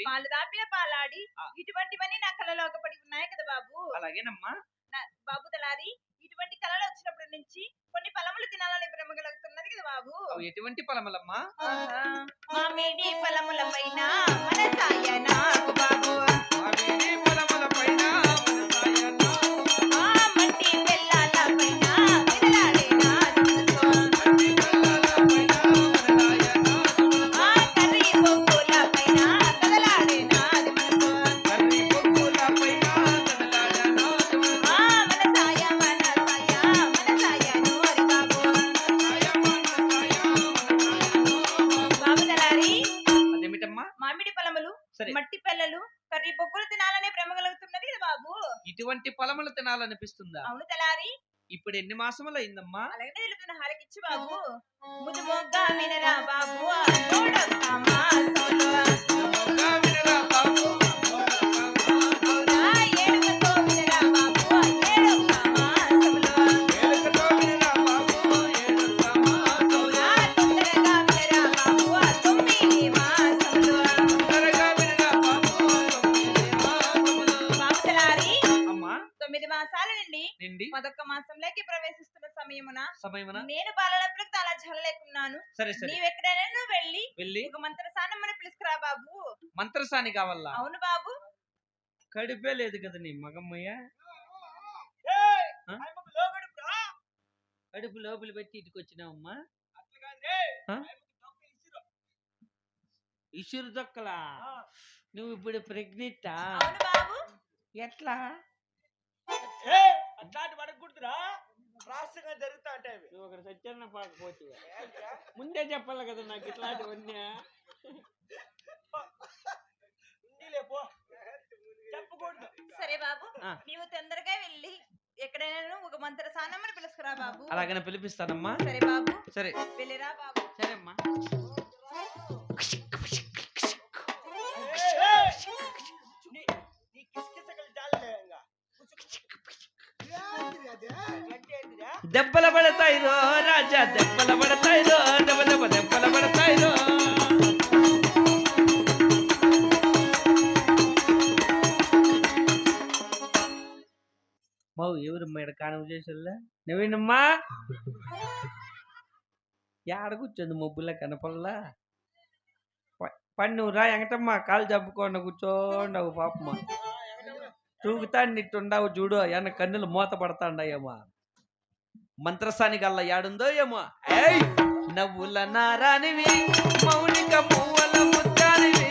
తొట్లి పాలు దాపిన పాలాడి. ఇటువంటివన్నీ నా కళలో ఒకపడి ఉన్నాయి కదా బాబు. అలాగేనమ్మా. బాబు తలారి ఇటువంటి కళలు వచ్చినప్పటి నుంచి కొన్ని ఫలములు తినాలని భ్రమ కలుగుతున్నది కదా బాబు. అవి ఎటువంటి పొలములమ్మా ఆహా. మామిడి ఫలముల పైన మన సాయనాకు బాబు. మామిడి పొలముల పైన భ్రమ కలుగుతున్నది కదా బాబు? ఇటువంటి పొలములు తినాలనిపిస్తుందా? అవును తలారి ఇప్పుడు ఎన్ని మాసములు అయిందమ్మా అలాగే తెలుపుతున్న హాలకిచ్చి బాబు. ముదు మొగ్గ వినరా బాబు మాసములు బాబు, నుండి మొదొక్క మాసంలోకి ప్రవేశిస్తున్న సమయమున సమయమున? నేను బాలలప్పుడు చాలా జల్లలేకున్నాను సరే సరే. నీవెక్కడైనా నువ్వు వెళ్ళి వెళ్ళి ఒక మంత్ర సానమ్మని పిలుసుకురా బాబు. మంత్రసాని కావాలా? అవును బాబు. కడిపే లేదు కదా నీ మగమ్మయ్య? కడుపు లోపల పెట్టి ఇటుకు వచ్చినావమ్మా ఆ? ఇసురు. దొక్కలా నువ్వు ఇప్పుడు ప్రెగ్నెంటా? అవును బాబు. ఎట్లా? అట్లాంటి పడకూడదురా రాష్ట్రంగా జరుగుతా ఉంటాయి అవి. నువ్వు ఒకటి సత్యాన్న పాకపోతే ముందే చెప్పాలి కదా నాకు ఇట్లాంటివన్నీ. ఉండిలే పో. చెప్పకూడదు సరే బాబు. నీవు తొందరగా వెళ్ళి ఎక్కడైనా ఒక మంత్ర సానమ్మని పిలుసుకురా బాబు. అలాగనే పిలిపిస్తానమ్మా. సరే బాబు. సరే. వెళ్ళిరా బాబు. సరే అమ్మా దెబ్బల పడతాయి రో రాజా దెబ్బల పడతాయి రో దెబ్బ దెబ్బ దెబ్బల పడతాయి రో మౌ ఎవరు మేడ కానం చేసేలా నవీనమ్మా? యాడ కూర్చోంది మబ్బులా కనపడలా? పన్ను రా ఎంగటమ్మా కాలు చంపుకోండి కూర్చోండవు పాపమ్మ తూగుతాండి ఇట్టుండవు చూడు ఎన్న కన్నులు మూత పడతాండయ్యమ్మా మంత్రసాని గల్ల యాడుందో ఏమో. నవ్వుల నారానివి మౌనిక పువ్వుల ముత్యానివి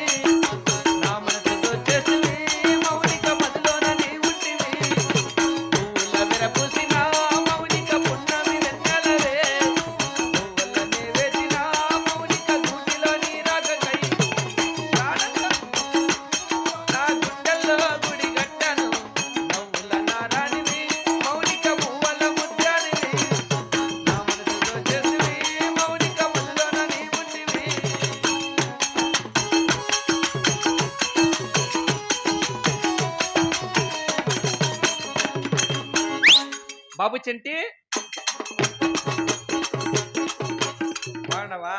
బాగున్నావా?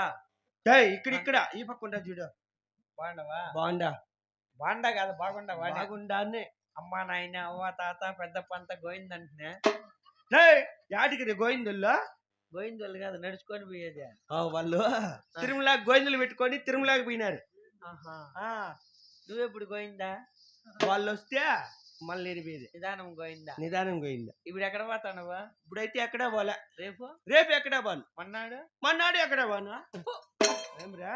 ఏయ్, ఇక్కడ ఇక్కడ. ఈ పక్క ఉంటా చూడు. బాగున్నావా? బాగుండా. బాగుండా కాదు బాగుండావా బాగుండానే అమ్మ నాయన అవ్వ తాత పెద్ద పంత గోయిందంటున్నా ఏయ్, యాటికి గోవిందుల్లో గోయిందోళ్ళు కాదు నడుచుకొని పోయేది. వాళ్ళు తిరుమల గోవిందులు పెట్టుకొని తిరుమలకి పోయినారు. ఆహా. ఆ, నువ్వెప్పుడు గోయిందా వాళ్ళు వస్తే మళ్ళీ నిదానం గోయిందా? నిదానం గోయిందా? ఇప్పుడు ఎక్కడ పోతానవా ఇప్పుడైతే ఎక్కడా పోలే. రేపు? రేపు ఎక్కడా పోను? మన్నాడు? మన్నాడు ఎక్కడా పోను?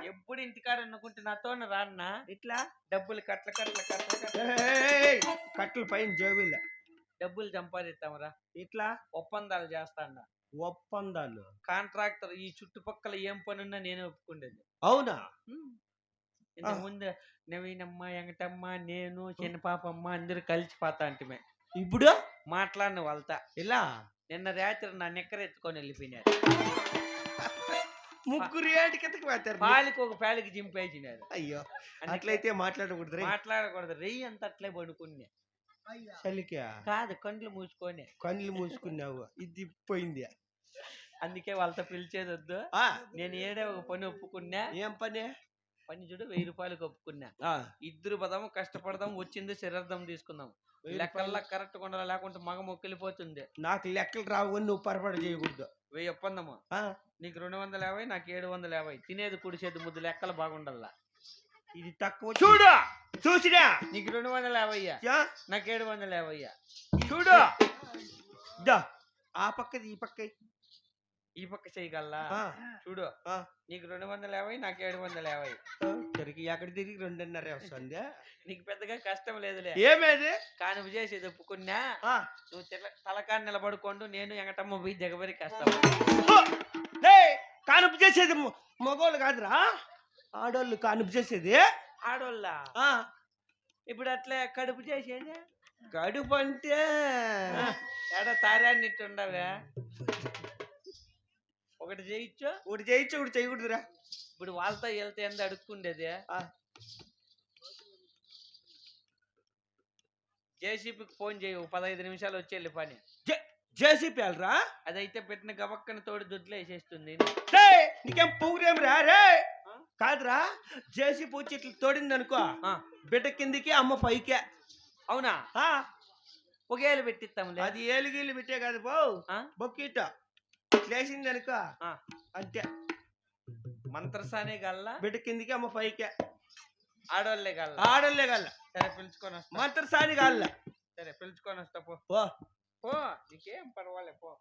ఎప్పుడు ఇంటికాడ అనుకుంటే నాతోనే రాన్నా? ఇట్లా డబ్బులు కట్ల కట్ల కట్ల కట్టలు. పైన జోబిల్ల డబ్బులు సంపాదిస్తామరా ఇట్లా ఒప్పందాలు చేస్తాను ఒప్పందాలు? కాంట్రాక్టర్ ఈ చుట్టుపక్కల ఏం పనున్నా నేనే ఒప్పుకుండేది. అవునా? ఇంతకు ముందు నవీనమ్మ వెంకటమ్మ నేను చిన్న పాపమ్మ అందరూ కలిసిపోతా అంటే ఇప్పుడు? మాట్లాడిన వాళ్ళతో ఇలా? నిన్న రాత్రి నా నిక్కర ఎత్తుకొని వెళ్ళిపోయినారు. ముగ్గురు ఎత్తుకు పోతారు పాలికి ఒక పాలికి జింపేసినారు అయ్యో! అట్లయితే మాట్లాడకూడదు మాట్లాడకూడదు. రెయ్యి అంత అట్లే పడుకున్నా చలికా? కాదు కండ్లు మూసుకొని. కళ్ళు మూసుకున్నావు. ఇది పోయింది. అందుకే వాళ్ళతో పిలిచేది వద్దు. నేను ఏడే ఒక పని ఒప్పుకున్నా. ఏం పని? పని చూడు వెయ్యి రూపాయలు ఒప్పుకున్నా ఆ, ఇద్దరు పదము కష్టపడదాం వచ్చింది శరీరం తీసుకుందాం. లెక్కల్లా కరెక్ట్ కొండలా లేకుంటే మగ మొక్కిలిపోతుంది నాకు లెక్కలు రావు నువ్వు పొరపాటు చేయకూడదు. వెయ్యి ఒప్పందము. ఆ, నీకు రెండు వందల యాభై నాకు ఏడు వందల యాభై. తినేది కుడిసేది ముద్దు లెక్కలు బాగుండల్లా ఇది తక్కువ చూడు! చూసినా? నీకు రెండు వందల యాభై నాకు ఏడు వందల యాభై చూడు! ఆ పక్కది ఈ పక్క. ఈ పక్క చేయగలలా ఆ, చూడు. నీకు రెండు వందల యాభై నాకు ఏడు వందల యాభై. తిరిగి ఎక్కడ తిరిగి రెండున్నర వస్తుంది నీకు పెద్దగా కష్టం లేదులే. ఏమేది? కానుపు చేసేది ఒప్పుకున్నా నువ్వు తెల్ల- తలకాని నిలబడుకోండు నేను ఎంగటమ్మ పోయి జగబరి కష్టం కానుపు చేసేది మగోళ్ళు కాదురా. ఆడోళ్ళు కానుపు చేసేది. ఆడోళ్ళ? ఆ, ఇప్పుడు అట్లా కడుపు చేసేది? కడుపు అంటే ఏడ తారాన్నిట్టు ఉండవే ఒకటి చేయొచ్చు ఒకటి చేయొచ్చు ఒకటి చేయకూడదురా. ఇప్పుడు వాళ్ళతో వెళ్తే ఎంత అడుక్కుండేది? ఆ. జేసీపీకి ఫోన్ చేయి పదహైదు నిమిషాలు వచ్చేళ్ళి పని. జేసీపీ వెళ్ళరా? అదైతే పెట్టిన గబక్కన తోడు దుడ్లు వేసేస్తుంది. నీకేం పొగురేం రా రే? కాదురా జేసీపీ వచ్చి ఇట్లా తోడింది అనుకో ఆ, బిడ్డ కిందికి అమ్మ పైకే. అవునా? ఆ, ఒకేళ్ళు పెట్టిస్తాంలే అది ఏలుగీలు పెట్టే కాదు ఆ? బొక్కీట లేచింది అనుకో. అంతే. మంత్రసానే గల్లా. బిడ్డ కిందికి అమ్మ పైకే. ఆడోళ్ళే గల్లా. ఆడోళ్ళే గల్ల. సరే పిలుచుకొని వస్తా. మంత్ర సాని గాల్ల. సరే పిలుచుకొని వస్తా పో. పో. పో నీకేం పర్వాలే పో.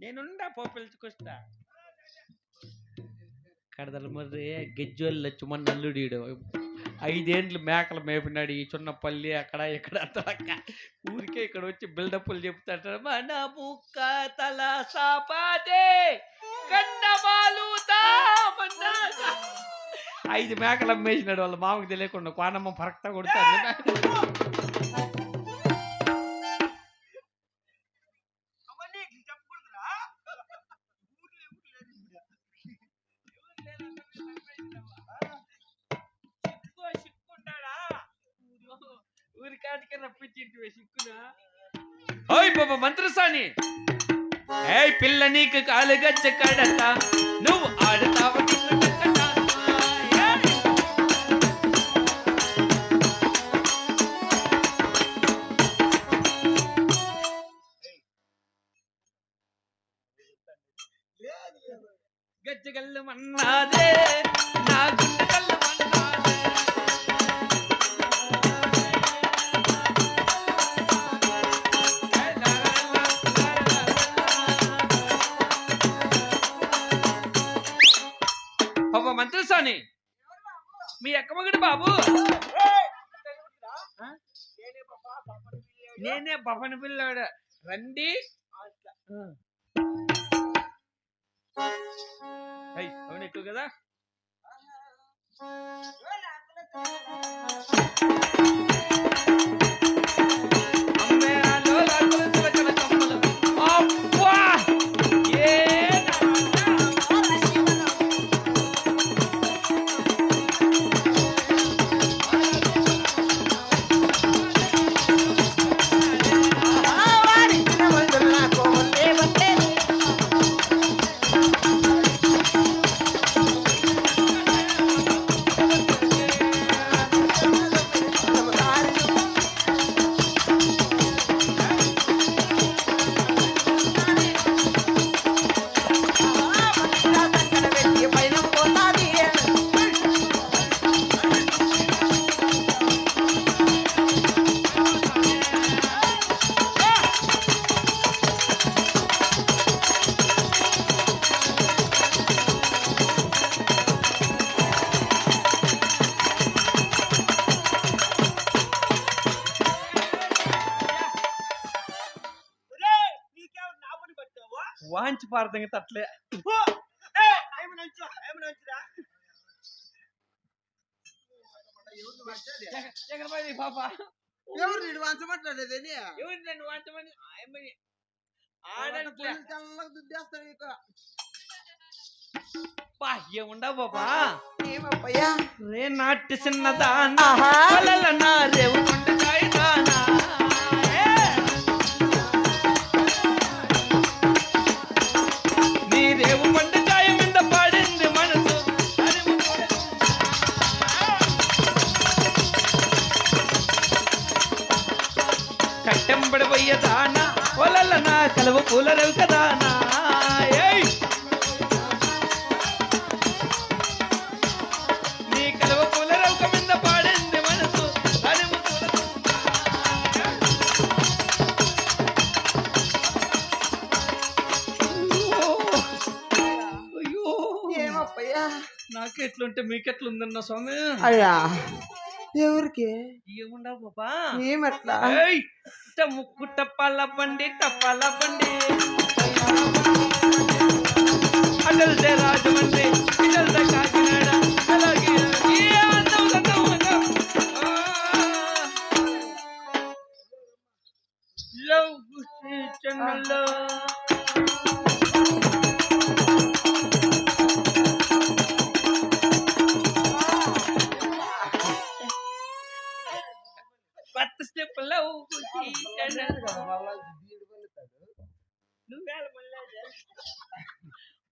నేనుండా పో పిలుచుకొస్తా. కడదల మర్రి గెజ్జోళ్ళు వచ్చి మన అల్లుడు ఈడు. ఐదేండ్లు మేకలు మేపినాడు ఈ చున్నపల్లి అక్కడ ఇక్కడ అతలక్క ఊరికే ఇక్కడ వచ్చి బిల్డప్లు చెప్తాడు మన ముక్క తల సాపాదే ఐదు మేకలు అమ్మేసినాడు వాళ్ళ మామకు తెలియకుండా కోనమ్మ పరక్తా కొడుతాడు ఏయ్ పిల్ల నీకు కాలు గచ్చ కడత? నువ్వు ఆడతావు మీ ఎక్కమగడి బాబు? నేనే బఫన్ పిల్లాడు. రండి. అవును ఎక్కువ కదా? అమ్మే ఆయమ్మ నంచురా. జగన్మోహన్ పాప. ఎవరు నీడు వంచమంటాడు ఎవరు నన్ను వాంచమని? ఆయమ్మని ఆడంట్లే తెల్లగా దుద్దేస్తాడు ఇక బా ఏముండవు బాబా? ఏమప్పయ్యా రే నాటి చిన్నదానా. అలల నా దానా పొలల నా కలవ పూల రవిక దానా ఏయ్! నీ కలవ పూల రవిక మీద పాడింది మనసు అయ్యో! ఏమప్పయ్యా? నాకు ఎట్లుంటే మీకెట్లుందన్న స్వామి? అయ్యా! ఎవరికి? ఏముండవు పాపా ఏమట్లా? ముక్కు టప్పాల బండి టప్పాల బండి అటల్దే రాజమండ్రి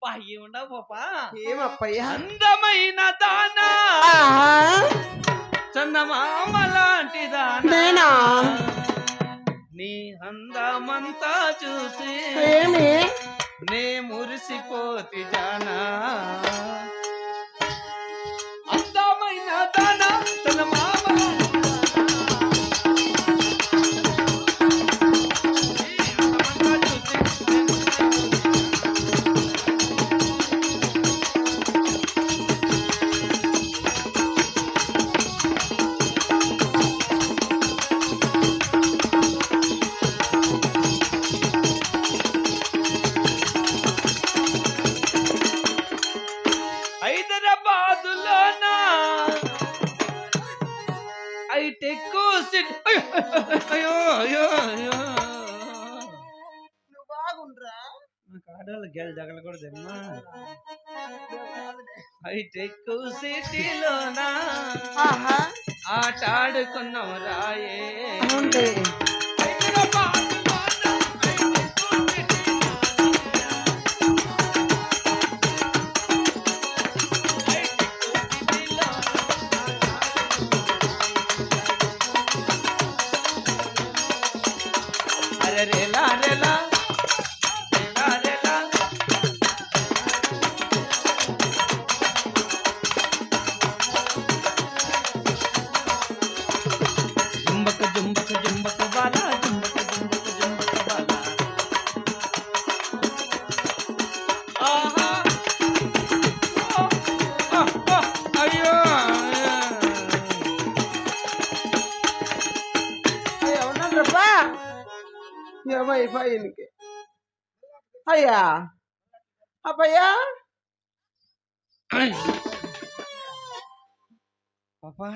పా ఏముండవు పాపా ఏమప్పయ్యా? అందమైన దానా. చందమామ లాంటి దానా? నీ అందమంతా చూసి ఏమి? నే మురిసిపోతి జానా అందమైన దానా చందమామ ఆడవాళ్ళ గెల తగలకూడదమ్మా. హైటెక్ సిటీలోనా ఆహా. ఆట ఆడుకున్నాం రాయే రేలా అయ్యా ఉన్నాడ్రప్పా ఏమైపోయినకి అయ్యా. అప్పయ్యా పాపా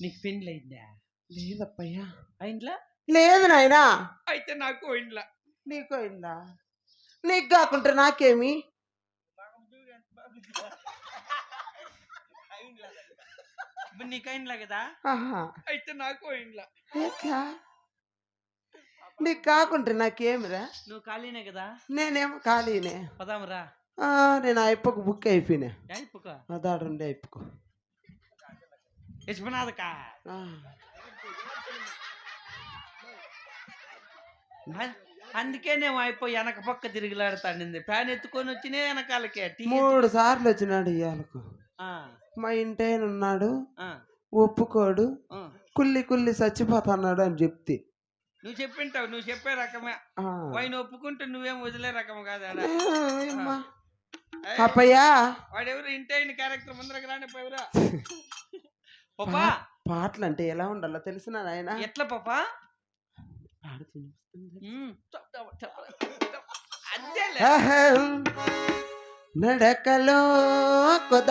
నీకు అయిందా? లేదప్పయ్యా అయింట్లా లేదు నాయనా. అయితే నాకు ఇంట్లో నీకు అయిందా? నీకు కాకుంటే నాకేమి? ఇప్పుడు కదా? అయితే నాకు ఎట్లా? నీకు కాకుంటే నాకేమిరా? నువ్వు ఖాళీనే కదా? నేనేమో ఖాళీనే. పదామురా ఆ, నేను అయిపోక బుక్ అయిపోయినా. అదాడుండే అయిపోకు యశ్వనాథక ఆ, అందుకే నేను అయిపోయి వెనక పక్క తిరిగిలాడుతాండింది. ఫ్యాన్ ఎత్తుకొని వచ్చినే వెనకాలకే. మూడు సార్లు వచ్చినాడు ఆ, మా ఇంటైన ఉన్నాడు ఒప్పుకోడు. కుల్లి కుల్లి చచ్చిపోతున్నాడు అని చెప్తే. నువ్వు చెప్పింటావు. నువ్వు చెప్పే రకమే. ఆ. వాడిని ఒప్పుకుంటే నువ్వేం వదిలే రకం కాదు అప్పయ్యా. వాడెవరు? ఇంటి క్యారెక్టర్ ముందరకు రాని ఎవరా పాపా పాటలు అంటే ఎలా ఉండాలో తెలిసిన ఆయన ఎట్లా పాపా. అంతేలే నడకలో కొద